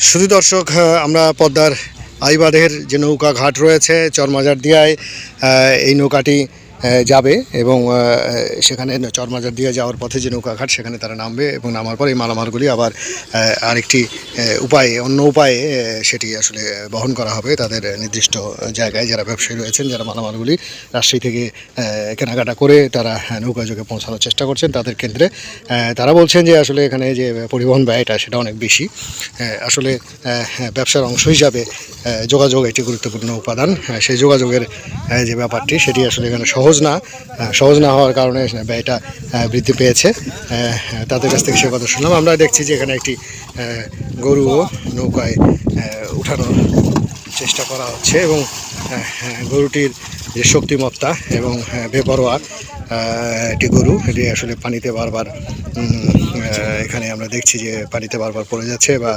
শুধু দর্শক আমরা পদ্মার আইবাদের যে নৌকা ঘাট রয়েছে চরমাজার দিয়ায় এই নৌকাটি যাবে এবং সেখানে চরমাজার দিয়ে যাওয়ার পথে যে নৌকাঘাট সেখানে তারা নামবে এবং নামার পর এই মালামালগুলি আবার আরেকটি উপায়ে অন্য উপায়ে সেটি আসলে বহন করা হবে তাদের নির্দিষ্ট জায়গায়। যারা ব্যবসায়ী রয়েছেন যারা মালামালগুলি রাজশাহী থেকে কেনাকাটা করে তারা আহ, নৌকা যোগে পৌঁছানোর চেষ্টা করছেন তাদের কেন্দ্রে। তারা বলছেন যে আসলে এখানে যে পরিবহন ব্যয়টা সেটা অনেক বেশি। আসলে হ্যাঁ, ব্যবসার অংশ হিসাবে যোগাযোগ একটি গুরুত্বপূর্ণ উপাদান। সেই যোগাযোগের যে ব্যাপারটি, সেটি আসলে এখানে সহজ না। সহজ না হওয়ার কারণে ব্যয়টা বৃদ্ধি পেয়েছে। তাদের কাছ থেকে সে কথা শুনলাম। আমরা দেখছি যে এখানে একটি গরু গরুও নৌকায় ওঠানো চেষ্টা করা হচ্ছে এবং হ্যাঁ, গরুটির যে শক্তিমত্তা এবং আহ, বেপরোয়া একটি গরু এটি আসলে পানিতে বারবার এখানে আমরা দেখছি যে পানিতে বারবার পড়ে যাচ্ছে বা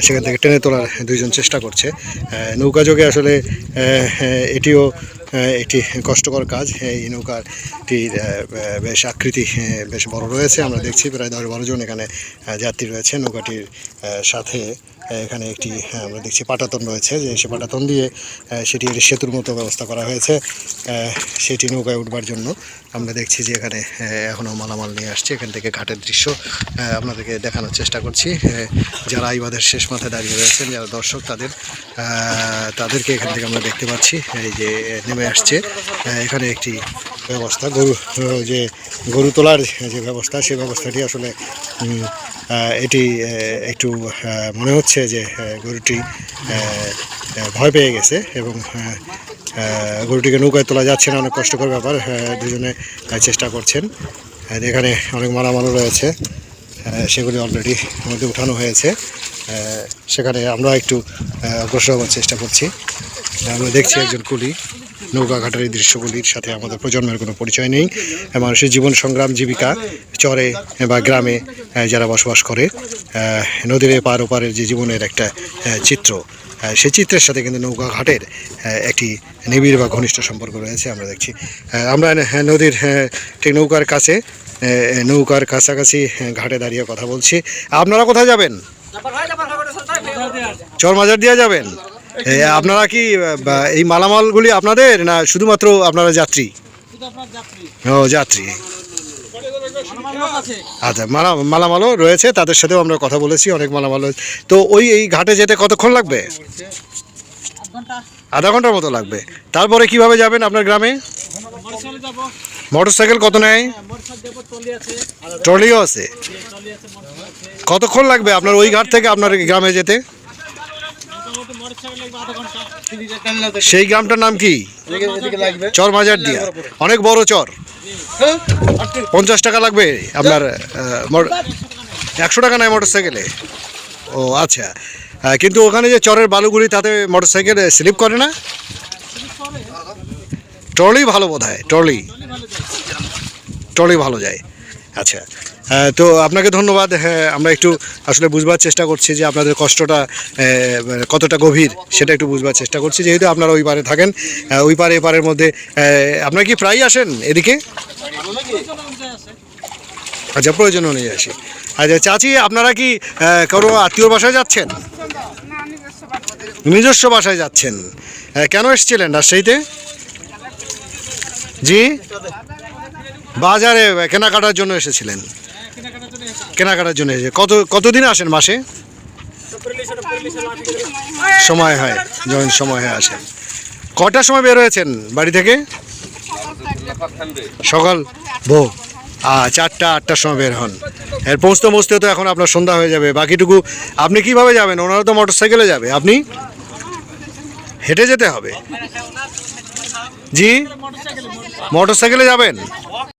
সেখান থেকে টেনে তোলার দুইজন চেষ্টা করছে। আহ, নৌকা যোগে আসলে আহ, এটিও একটি কষ্টকর কাজ। এই নৌকাটির বেশ আকৃতি বেশ বড় রয়েছে। আমরা দেখছি প্রায় দশ বারো জন এখানে যাত্রী রয়েছে নৌকাটির সাথে। এখানে একটি আহ, আমরা দেখছি পাটাতন রয়েছে যে সে পাটাতন দিয়ে সেটি একটি সেতুর মতো ব্যবস্থা করা হয়েছে সেটি নৌকায় উঠবার জন্য। আমরা দেখছি যে এখানে এখনও মালামাল নিয়ে আসছে এখান থেকে ঘাটের দৃশ্য আপনাদেরকে দেখানোর চেষ্টা করছি। যারা আইবাদের শেষ মাথায় দাঁড়িয়ে রয়েছেন যারা দর্শক তাদের তাদেরকে এখান থেকে আমরা দেখতে পাচ্ছি এই যে নেমে আসছে এখানে একটি ব্যবস্থা, গরু যে গরু তোলার যে ব্যবস্থা সেই ব্যবস্থাটি আসলে এটি একটু মনে হচ্ছে যে গরুটি ভয় পেয়ে গেছে এবং গরুটিকে নৌকায় তোলা যাচ্ছে না, অনেক কষ্টকর ব্যাপার দুজনে চেষ্টা করছেন। এখানে অনেক মালামালও রয়েছে সেগুলি অলরেডি আমাদের উঠানো হয়েছে সেখানে আমরা একটু অগ্রসর হওয়ার চেষ্টা করছি। আমরা দেখছি একজন কুলি। নৌকা ঘাটের এই দৃশ্যগুলির সাথে আমাদের প্রজন্মের কোনো পরিচয় নেই। মানুষের জীবন সংগ্রাম জীবিকা চরে বা গ্রামে যারা বসবাস করে নদীর এপার ওপারের যে জীবনের একটা চিত্র সে চিত্রের সাথে কিন্তু নৌকা ঘাটের একটি নিবিড় বা ঘনিষ্ঠ সম্পর্ক রয়েছে আমরা দেখছি। আমরা হ্যাঁ, নদীর হ্যাঁ, ঠিক নৌকার কাছে নৌকার কাছাকাছি ঘাটে দাঁড়িয়ে কথা বলছি। আপনারা কোথায় যাবেন? চরমাজার দিয়ে যাবেন? আপনারা কি এই মালামালগুলি আপনাদের না শুধুমাত্র আপনারা যাত্রী? ও যাত্রী। আচ্ছা মালা মালামালও রয়েছে তাদের সাথেও আমরা কথা বলেছি অনেক মালামাল। তো ওই এই ঘাটে যেতে কতক্ষণ লাগবে? আধা ঘণ্টার মতো লাগবে। তারপরে কীভাবে যাবেন আপনার গ্রামে? মোটর সাইকেল কত নেয়? ট্রলিও আছে। কতক্ষণ লাগবে আপনার ওই ঘাট থেকে আপনার গ্রামে যেতে? সেই গ্রামটার নাম কি? চর মাজার দিয়া। অনেক বড় চর। পঞ্চাশ টাকা লাগবে আপনার একশো টাকা নেয় মোটর সাইকেলে ও আচ্ছা। কিন্তু ওখানে যে চরের বালুগুলি, তাতে মোটর সাইকেল স্লিপ করে না? ট্রলি ভালো বোধ হয় ট্রলি। ট্রলি ভালো যায়। আচ্ছা। তো আপনাকে ধন্যবাদ। হ্যাঁ আমরা একটু আসলে বুঝবার চেষ্টা করছি যে আপনাদের কষ্টটা মানে কতটা গভীর সেটা একটু বুঝবার চেষ্টা করছি। যেহেতু আপনারা ওই পারে থাকেন ওই পারে এপারের মধ্যে আহ, আপনারা কি প্রায়ই আসেন এদিকে? আচ্ছা প্রয়োজন অনুযায়ী আসি। আচ্ছা চাচি আপনারা কি কারও আত্মীয় বাসায় যাচ্ছেন? নিজস্ব বাসায় যাচ্ছেন। কেন এসেছিলেন রাজশাহীতে? জি? বাজারে কেনাকাটার জন্য এসেছিলেন। কেনাকাটার জন্য এসে কত, কতদিন আসেন মাসে? সময় হয়, যখন সময় হয় আসেন। কটার সময় বের হয়েছেন বাড়ি থেকে? সকাল? আ চারটা, আটটার সময় বের হন। এর পৌঁছতে পৌঁছতে তো এখন আপনার সন্ধ্যা হয়ে যাবে। বাকিটুকু আপনি কীভাবে যাবেন? ওনারা তো মোটর সাইকেলে যাবে। আপনি? হেঁটে যেতে হবে। জি? মোটর সাইকেলে যাবেন?